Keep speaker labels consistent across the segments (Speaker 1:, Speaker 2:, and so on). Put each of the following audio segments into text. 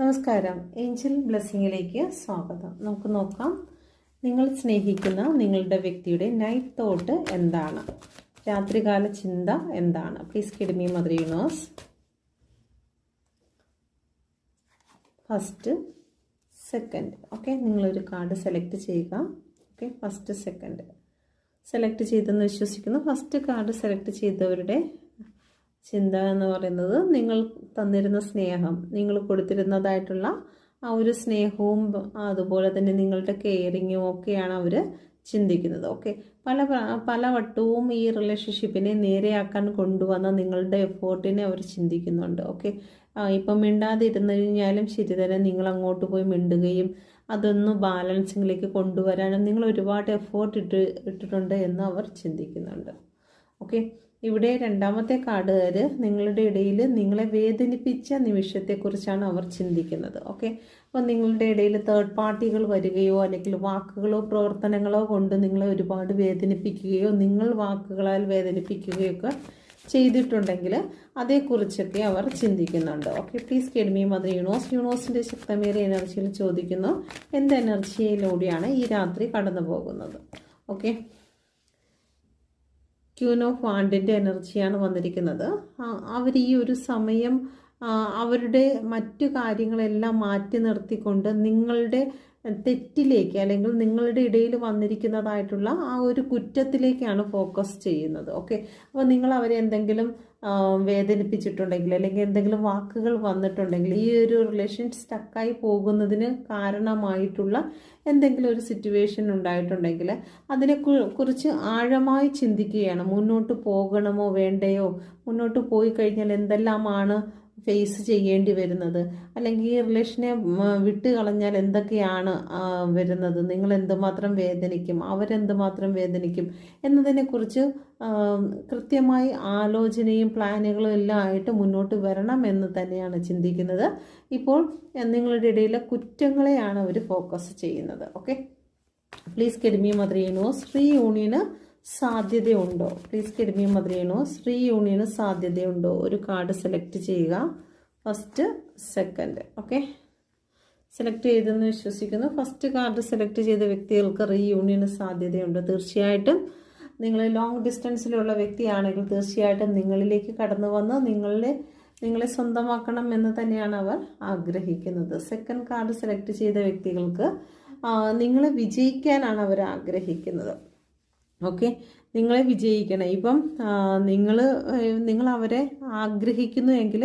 Speaker 1: നമസ്കാരം. ഏഞ്ചൽ ബ്ലെസ്സിങ്ങിലേക്ക് സ്വാഗതം. നമുക്ക് നോക്കാം. നിങ്ങൾ സ്നേഹിക്കുന്ന നിങ്ങളുടെ വ്യക്തിയുടെ നൈറ്റ് തോട്ട് എന്താണ്? രാത്രികാല ചിന്ത എന്താണ്? Please kid me mother universe first second okay നിങ്ങളൊരു കാർഡ് സെലക്ട് ചെയ്യുക. ഓക്കെ ഫസ്റ്റ് സെക്കൻഡ് സെലക്ട് ചെയ്തെന്ന് വിശ്വസിക്കുന്നു. ഫസ്റ്റ് കാർഡ് സെലക്ട് ചെയ്തവരുടെ ചിന്ത എന്ന് പറയുന്നത് നിങ്ങൾ തന്നിരുന്ന സ്നേഹം. നിങ്ങൾ കൊടുത്തിരുന്നതായിട്ടുള്ള ആ ഒരു സ്നേഹവും അതുപോലെ തന്നെ നിങ്ങളുടെ കെയറിങ്ങും ഒക്കെയാണ് അവർ ചിന്തിക്കുന്നത്. ഓക്കെ പല പല വട്ടവും ഈ റിലേഷൻഷിപ്പിനെ നേരെയാക്കാൻ കൊണ്ടുവന്ന നിങ്ങളുടെ എഫേർട്ടിനെ അവർ ചിന്തിക്കുന്നുണ്ട്. ഓക്കെ ഇപ്പം മിണ്ടാതിരുന്നു കഴിഞ്ഞാലും ശരി തന്നെ നിങ്ങൾ അങ്ങോട്ട് പോയി മിണ്ടുകയും അതൊന്ന് ബാലൻസിങ്ങിലേക്ക് കൊണ്ടുവരാനും നിങ്ങൾ ഒരുപാട് എഫേർട്ട് ഇട്ട് ഇട്ടിട്ടുണ്ട് എന്ന് അവർ ചിന്തിക്കുന്നുണ്ട്. ഓക്കെ ഇവിടെ രണ്ടാമത്തെ കാർഡുകാർ നിങ്ങളുടെ ഇടയിൽ നിങ്ങളെ വേദനിപ്പിച്ച നിമിഷത്തെക്കുറിച്ചാണ് അവർ ചിന്തിക്കുന്നത് ഓക്കെ? അപ്പോൾ നിങ്ങളുടെ ഇടയിൽ തേർഡ് പാർട്ടികൾ വരികയോ അല്ലെങ്കിൽ വാക്കുകളോ പ്രവർത്തനങ്ങളോ കൊണ്ട് നിങ്ങളെ ഒരുപാട് വേദനിപ്പിക്കുകയോ നിങ്ങൾ വാക്കുകളാൽ വേദനിപ്പിക്കുകയോ ഒക്കെ ചെയ്തിട്ടുണ്ടെങ്കിൽ അതേക്കുറിച്ചൊക്കെ അവർ ചിന്തിക്കുന്നുണ്ട് ഓക്കെ? പ്ലീസ് കെഡ്മി മദർ യൂണോസ് യൂണോസിന്റെ ശക്തമേറിയ എനർജിയിൽ ചോദിക്കുന്നു എന്ത് എനർജിയിലൂടെയാണ് ഈ രാത്രി കടന്നു പോകുന്നത് ഓക്കെ? ക്യൂൻ ഓഫ് എനർജിയാണ് വന്നിരിക്കുന്നത്. അവർ ഈ ഒരു സമയം അവരുടെ മറ്റു കാര്യങ്ങളെല്ലാം മാറ്റി നിർത്തിക്കൊണ്ട് നിങ്ങളുടെ തെറ്റിലേക്ക് അല്ലെങ്കിൽ നിങ്ങളുടെ ഇടയിൽ വന്നിരിക്കുന്നതായിട്ടുള്ള ആ ഒരു കുറ്റത്തിലേക്കാണ് ഫോക്കസ് ചെയ്യുന്നത്. ഓക്കെ? അപ്പോൾ നിങ്ങൾ അവരെ എന്തെങ്കിലും വേദനിപ്പിച്ചിട്ടുണ്ടെങ്കിൽ അല്ലെങ്കിൽ എന്തെങ്കിലും വാക്കുകൾ വന്നിട്ടുണ്ടെങ്കിൽ ഈ ഒരു റിലേഷൻ സ്റ്റക്കായി പോകുന്നതിന് കാരണമായിട്ടുള്ള എന്തെങ്കിലും ഒരു സിറ്റുവേഷൻ ഉണ്ടായിട്ടുണ്ടെങ്കിൽ അതിനെ കുറിച്ച് ആഴമായി ചിന്തിക്കുകയാണ്. മുന്നോട്ട് പോകണമോ വേണ്ടയോ? മുന്നോട്ട് പോയി കഴിഞ്ഞാൽ എന്തെല്ലാമാണ് ഫേസ് ചെയ്യേണ്ടി വരുന്നത്. അല്ലെങ്കിൽ ഈ റിലേഷനെ വിട്ടു കളഞ്ഞാൽ എന്തൊക്കെയാണ് വരുന്നത്? നിങ്ങൾ എന്തുമാത്രം വേദനിക്കും? അവരെന്തുമാത്രം വേദനിക്കും? എന്നതിനെക്കുറിച്ച് കൃത്യമായി ആലോചനയും പ്ലാനുകളും എല്ലാം ആയിട്ട് മുന്നോട്ട് വരണം എന്ന് തന്നെയാണ് ചിന്തിക്കുന്നത്. ഇപ്പോൾ നിങ്ങളുടെ ഇടയിലെ കുറ്റങ്ങളെയാണ് അവർ ഫോക്കസ് ചെയ്യുന്നത്. ഓക്കെ പ്ലീസ് കെഡ്മി മദ്രീനോ ശ്രീ യൂണിയന് സാധ്യതയുണ്ടോ? പ്ലീസ് കെഡ്മി മദ്രീനോ ശ്രീ യൂണിയന് സാധ്യതയുണ്ടോ? ഒരു കാർഡ് സെലക്ട് ചെയ്യുക. ഫസ്റ്റ് സെക്കൻഡ് ഓക്കെ സെലക്ട് ചെയ്തെന്ന് വിശ്വസിക്കുന്നു. ഫസ്റ്റ് കാർഡ് സെലക്ട് ചെയ്ത വ്യക്തികൾക്ക് റീയൂണിയന് സാധ്യതയുണ്ട്. തീർച്ചയായിട്ടും നിങ്ങൾ ലോങ് ഡിസ്റ്റൻസിലുള്ള വ്യക്തിയാണെങ്കിൽ തീർച്ചയായിട്ടും നിങ്ങളിലേക്ക് കടന്നു വന്ന് നിങ്ങളെ നിങ്ങളെ സ്വന്തമാക്കണം എന്ന് തന്നെയാണ് അവർ ആഗ്രഹിക്കുന്നത്. സെക്കൻഡ് കാർഡ് സെലക്ട് ചെയ്ത വ്യക്തികൾക്ക് നിങ്ങൾ വിജയിക്കാനാണ് അവർ ആഗ്രഹിക്കുന്നത്. ഓക്കെ. നിങ്ങളെ വിജയിക്കണം. ഇപ്പം നിങ്ങൾ നിങ്ങൾ അവരെ ആഗ്രഹിക്കുന്നു എങ്കിൽ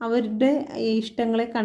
Speaker 1: അവരുടെ ഇഷ്ടങ്ങളെ കൺ